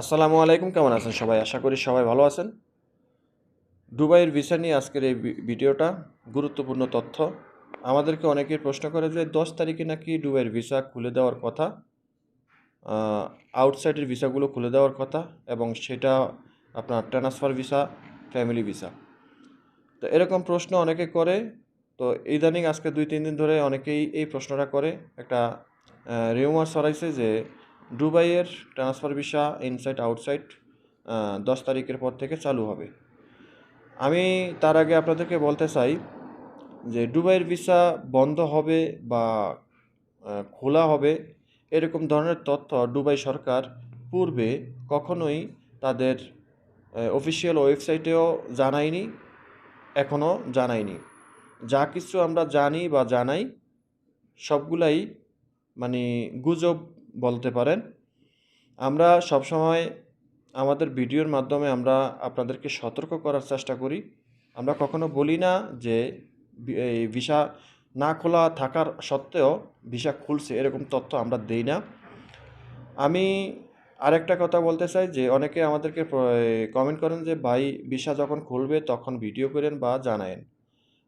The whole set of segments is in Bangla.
আসসালামু আলাইকুম, কেমন আছেন সবাই? আশা করি সবাই ভালো আছেন। দুবাইয়ের ভিসা নিয়ে আজকের এই ভিডিওটা গুরুত্বপূর্ণ তথ্য। আমাদেরকে অনেকেই প্রশ্ন করে যে, দশ তারিখে নাকি দুবাইয়ের ভিসা খুলে দেওয়ার কথা? আউটসাইডের ভিসাগুলো খুলে দেওয়ার কথা এবং সেটা আপনার ট্রান্সফার ভিসা ফ্যামিলি ভিসা তো এরকম প্রশ্ন অনেকে করে। তো ইদানিং আজকে দুই, তিন দিন ধরে অনেকেই এই প্রশ্নটা করে। একটা রিউমার ছড়াইছে যে দুবাইয়ের ট্রান্সফার ভিসা ইনসাইড আউটসাইড দশ তারিখের পর থেকে চালু হবে। আমি তার আগে আপনাদেরকে বলতে চাই যে দুবাইয়ের ভিসা বন্ধ হবে বা খোলা হবে এরকম ধরনের তথ্য দুবাই সরকার পূর্বে কখনোই তাদের অফিসিয়াল ওয়েবসাইটেও জানায়নি, এখনও জানায়নি। যা কিছু আমরা জানি বা জানাই, সবগুলাই মানে গুজব বলতে পারেন। আমরা সবসময় আমাদের ভিডিওর মাধ্যমে আমরা আপনাদেরকে সতর্ক করার চেষ্টা করি। আমরা কখনো বলি না যে এই ভিসা না খোলা থাকার সত্ত্বেও ভিসা খুলছে এরকম তথ্য আমরা দেই না। আমি আরেকটা কথা বলতে চাই যে, অনেকে আমাদেরকে কমেন্ট করেন যে, ভাই, ভিসা যখন খুলবে তখন ভিডিও করেন বা জানায়েন।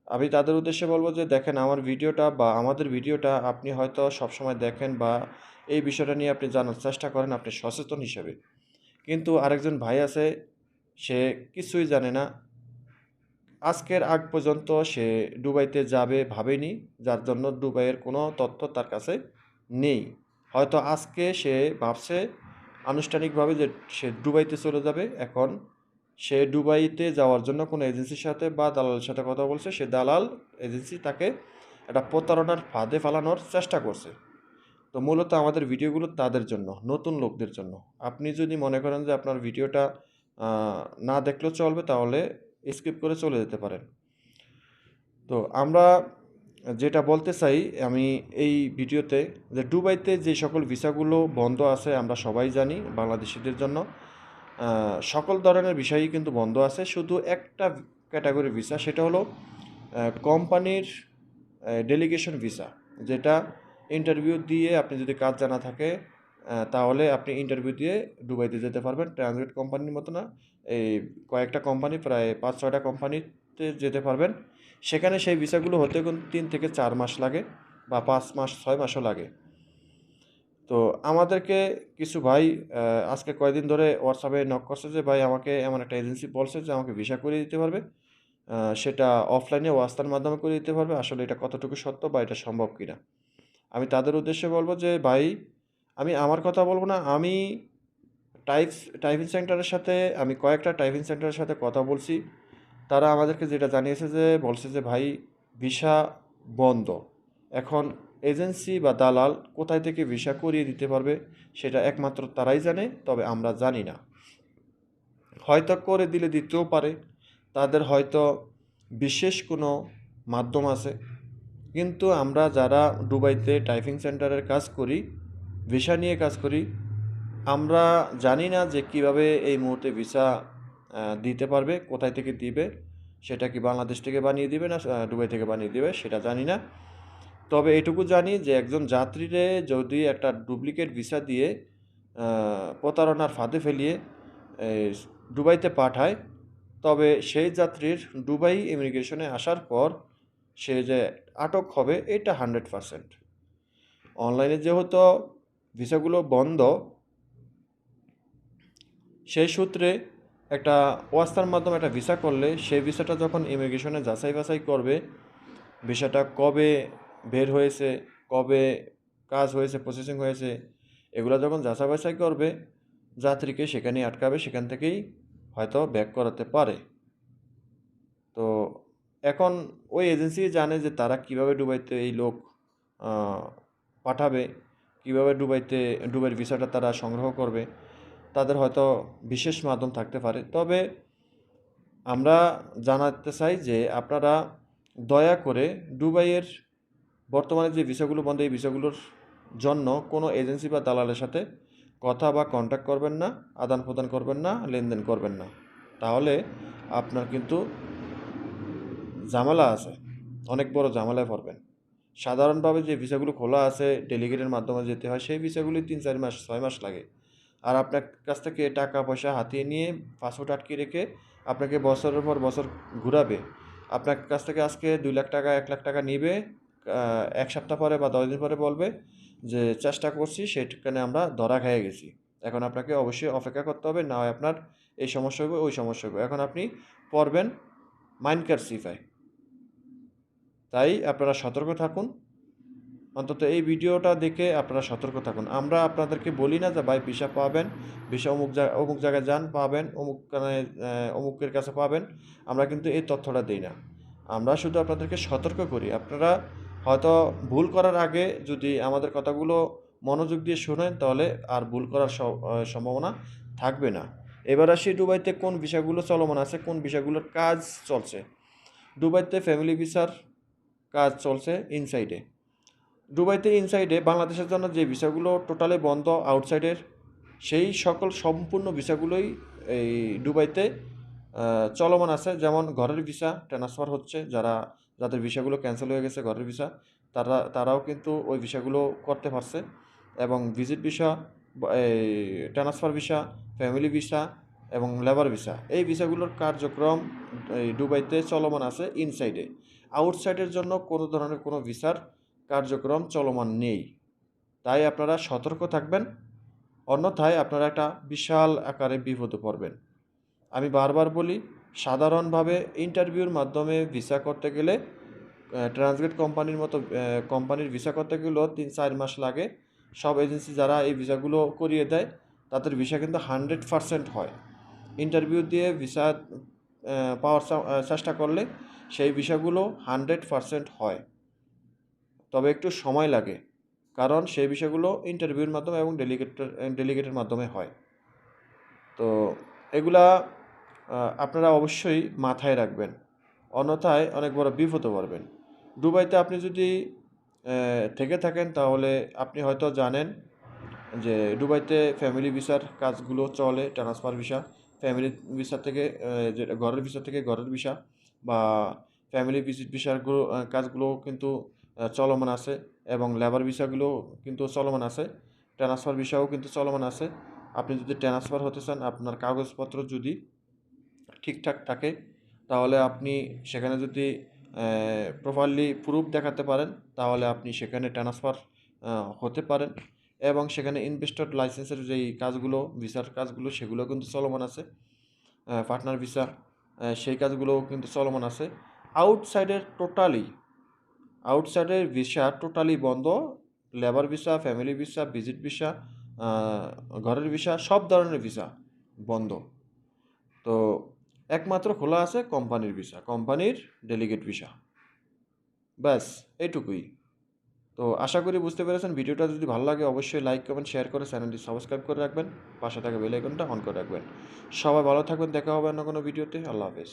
আমি তাদের উদ্দেশ্যে বলব যে, দেখেন, আমার ভিডিওটা বা আমাদের ভিডিওটা আপনি হয়তো সবসময় দেখেন বা এই বিষয়টা নিয়ে আপনি জানার চেষ্টা করেন, আপনি সচেতন হিসেবে। কিন্তু আরেকজন ভাই আছে, সে কিছুই জানে না। আজকের আগ পর্যন্ত সে দুবাইতে যাবে ভাবেনি, যার জন্য দুবাইয়ের কোনো তথ্য তার কাছে নেই। হয়তো আজকে সে ভাবছে আনুষ্ঠানিকভাবে যে সে দুবাইতে চলে যাবে। এখন সে দুবাইতে যাওয়ার জন্য কোনো এজেন্সির সাথে বা দালালের সাথে কথা বলছে। সে দালাল এজেন্সি তাকে একটা প্রতারণার ফাঁদে ফেলানোর চেষ্টা করছে। তো মূলত আমাদের ভিডিওগুলো তাদের জন্য, নতুন লোকদের জন্য। আপনি যদি মনে করেন যে আপনার ভিডিওটা না দেখলেও চলবে, তাহলে স্কিপ করে চলে যেতে পারেন। তো আমরা যেটা বলতে চাই, আমি এই ভিডিওতে যে দুবাইতে যে সকল ভিসাগুলো বন্ধ আছে, আমরা সবাই জানি, বাংলাদেশিদের জন্য সকল ধরনের বিষয়ই কিন্তু বন্ধ আছে। শুধু একটা ক্যাটাগরি ভিসা, সেটা হলো কোম্পানির ডেলিগেশন ভিসা, যেটা ইন্টারভিউ দিয়ে আপনি যদি কাজ জানা থাকে তাহলে আপনি ইন্টারভিউ দিয়ে দুবাইতে যেতে পারবেন। ট্রান্সলেট কোম্পানির মতো না। এই কয়েকটা কোম্পানি প্রায় পাঁচ, ছয়টা কোম্পানিতে যেতে পারবেন। সেখানে সেই ভিসাগুলো হতে তিন থেকে চার মাস লাগে বা পাঁচ মাস, ছয় মাসও লাগে। তো আমাদেরকে কিছু ভাই আজকে কয়েকদিন ধরে হোয়াটসঅ্যাপে নক করছে যে, ভাই, আমাকে এমন একটা এজেন্সি বলছে যে, আমাকে ভিসা করে দিতে পারবে। সেটা অফলাইনে ওয়াস্তার মাধ্যমে করে দিতে পারবে। আসলে এটা কতটুকু সত্য বা এটা সম্ভব কিনা? আমি তাদের উদ্দেশ্যে বলব যে, ভাই, আমি আমার কথা বলব না। আমি টাইপস টাইপিং সেন্টারের সাথে, আমি কয়েকটা টাইপিং সেন্টারের সাথে কথা বলছি। তারা আমাদেরকে যেটা জানিয়েছে যে, বলছে যে, ভাই ভিসা বন্ধ। এখন এজেন্সি বা দালাল কোথায় থেকে ভিসা করিয়ে দিতে পারবে, সেটা একমাত্র তারাই জানে, তবে আমরা জানি না। হয়তো করে দিলে দিতেও পারে। তাদের হয়তো বিশেষ কোনো মাধ্যম আছে। কিন্তু আমরা যারা দুবাইতে টাইপিং সেন্টারের কাজ করি ভিসা নিয়ে কাজ করি, আমরা জানি না যে কীভাবে এই মুহূর্তে ভিসা দিতে পারবে, কোথায় থেকে দিবে, সেটা কি বাংলাদেশ থেকে বানিয়ে দিবে না দুবাই থেকে বানিয়ে দিবে, সেটা জানি না। তবে এটুকু জানি যে একজন যাত্রীরে যদি একটা ডুপ্লিকেট ভিসা দিয়ে প্রতারণার ফাঁদে ফেলিয়ে দুবাইতে পাঠায়, তবে সেই যাত্রীর দুবাই ইমিগ্রেশনে আসার পর সে যে আটক হবে, এটা হান্ড্রেড পারসেন্ট অনলাইনে যেহেতু ভিসাগুলো বন্ধ, সেই সূত্রে একটা ওয়াস্তার মাধ্যমে একটা ভিসা করলে সেই ভিসাটা যখন ইমিগ্রেশনে যাচাই বাছাই করবে, ভিসাটা কবে বের হয়েছে, কবে কাজ হয়েছে প্রসেসিং হয়েছে, এগুলো যখন যাচাই বাছাই করবে, যাত্রীকে সেখানে আটকাবে, সেখান থেকেই হয়তো ব্যাক করাতে পারে। তো এখন ওই এজেন্সি জানে যে তারা কীভাবে দুবাইতে এই লোক পাঠাবে, কীভাবে দুবাইতে, দুবাইয়ের ভিসাটা তারা সংগ্রহ করবে, তাদের হয়তো বিশেষ মাধ্যম থাকতে পারে। তবে আমরা জানাতে চাই যে আপনারা দয়া করে দুবাইয়ের বর্তমানে যে ভিসাগুলো বন্ধ, এই ভিসাগুলোর জন্য কোনো এজেন্সি বা দালালের সাথে কথা বা কন্ট্যাক্ট করবেন না আদান প্রদান করবেন না, লেনদেন করবেন না। তাহলে আপনার কিন্তু ঝামেলা আছে, অনেক বড় ঝামেলায় পড়বেন। সাধারণভাবে যে ভিসাগুলো খোলা আছে, ডেলিগেটের মাধ্যমে যেতে হয়, সেই ভিসাগুলি তিন, চার মাস, ছয় মাস লাগে। আর আপনার কাছ থেকে টাকা, পয়সা হাতিয়ে নিয়ে পাসপোর্ট আটকে রেখে আপনাকে বছরের পর বছর ঘুরাবে। আপনার কাছ থেকে আজকে দুই লাখ টাকা, এক লাখ টাকা নিবে এক সপ্তাহ পরে বা দশ দিন পরে বলবে যে, চেষ্টা করছি, সেখানে আমরা ধরা খেয়ে গেছি। এখন আপনাকে অবশ্যই অপেক্ষা করতে হবে, না হয় আপনার এই সমস্যা হবে, ওই সমস্যা হবে। এখন আপনি পড়বেন মাইনকার সিফাই তাই আপনারা সতর্ক থাকুন। অন্তত এই ভিডিওটা দেখে আপনারা সতর্ক থাকুন। আমরা আপনাদেরকে বলি না যে, ভাই, ভিসা পাবেন, ভিসা অমুক জায়গা অমুক জায়গায় যান, পাবেন অমুক অমুকের কাছে পাবেন। আমরা কিন্তু এই তথ্যটা দিই না। আমরা শুধু আপনাদেরকে সতর্ক করি। আপনারা হয়তো ভুল করার আগে যদি আমাদের কথাগুলো মনোযোগ দিয়ে শোনেন, তাহলে আর ভুল করার সম্ভাবনা থাকবে না। এবার আসি দুবাইতে কোন বিষয়গুলো চলমান আছে, কোন বিষয়গুলোর কাজ চলছে। দুবাইতে ফ্যামিলি ভিসার কাজ চলছে ইনসাইডে দুবাইতে ইনসাইডে বাংলাদেশের জন্য যে ভিসাগুলো টোটালি বন্ধ আউটসাইডের সেই সকল সম্পূর্ণ ভিসাগুলোই এই দুবাইতে চলমান আছে। যেমন ঘরের ভিসা ট্রান্সফার হচ্ছে, যারা, যাদের ভিসাগুলো ক্যান্সেল হয়ে গেছে ঘরের ভিসা, তারা, তারাও কিন্তু ওই ভিসাগুলো করতে পারছে। এবং ভিজিট ভিসা এই ট্রান্সফার ভিসা ফ্যামিলি ভিসা এবং লেবার ভিসা এই ভিসাগুলোর কার্যক্রম এই দুবাইতে চলমান আছে ইনসাইডে আউটসাইডের জন্য কোনো ধরনের কোনো ভিসার কার্যক্রম চলমান নেই। তাই আপনারা সতর্ক থাকবেন। অন্যথায় আপনারা একটা বিশাল আকারে বিপদে পড়বেন। আমি বারবার বলি, সাধারণভাবে ইন্টারভিউর মাধ্যমে ভিসা করতে গেলে ট্রান্সগেট কোম্পানির মতো কোম্পানির ভিসা করতে গেলেও তিন চার মাস লাগে। সব এজেন্সি যারা এই ভিসাগুলো করিয়ে দেয়, তাদের ভিসা কিন্তু হান্ড্রেড পারসেন্ট হয়। ইন্টারভিউ দিয়ে ভিসা পাওয়ার চেষ্টা করলে সেই বিষয়গুলো হান্ড্রেড পারসেন্ট হয়। তবে একটু সময় লাগে, কারণ সেই বিষয়গুলো ইন্টারভিউর মাধ্যমে এবং ডেলিগেটের ডেলিগেটের মাধ্যমে হয়। তো এগুলা আপনারা অবশ্যই মাথায় রাখবেন। অন্যথায় অনেক বড় বিপদে পড়বেন। দুবাইতে আপনি যদি থেকে থাকেন তাহলে আপনি হয়তো জানেন যে দুবাইতে ফ্যামিলি ভিসার কাজগুলো চলে ট্রান্সফার ভিসা ফ্যামিলি ভিসা থেকে আহ, যে ঘরের ভিসা থেকে ঘরের ভিসা বা ফ্যামিলি ভিজিট ভিসার কাজগুলো কিন্তু চলমান আছে এবং লেবার ভিসাগুলো কিন্তু চলমান আছে। ট্রান্সফার ভিসাও কিন্তু চলমান আছে। আপনি যদি ট্রান্সফার হতে চান আপনার কাগজপত্র যদি ঠিকঠাক থাকে তাহলে আপনি সেখানে যদি প্রপারলি প্রুফ দেখাতে পারেন তাহলে আপনি সেখানে ট্রান্সফার হতে পারেন। এবং সেখানে ইনভেস্টর লাইসেন্সের যেই কাজগুলো ভিসার কাজগুলো, সেগুলো কিন্তু চলমান আছে। পার্টনার ভিসা সেই কাজগুলোও কিন্তু চলমান আছে। আউটসাইডের টোটালি আউটসাইডের ভিসা টোটালি বন্ধ। Labour visa family visa visit visa ঘরের ভিসা সব ধরনের ভিসা বন্ধ। তো একমাত্র খোলা আছে কোম্পানির ভিসা কোম্পানির ডেলিগেট ভিসা ব্যাস এইটুকুই তো আশা করি বুঝতে পেরেছেন। ভিডিওটা যদি ভালো লাগে অবশ্যই লাইক কমেন্ট শেয়ার করে চ্যানেলটি সাবস্ক্রাইব করে রাখবেন। পাশে থাকা বেল আইকনটা অন করে রাখবেন। সবাই ভালো থাকবেন। দেখা হবে অন্য কোনো ভিডিওতে আল্লাহ হাফেজ।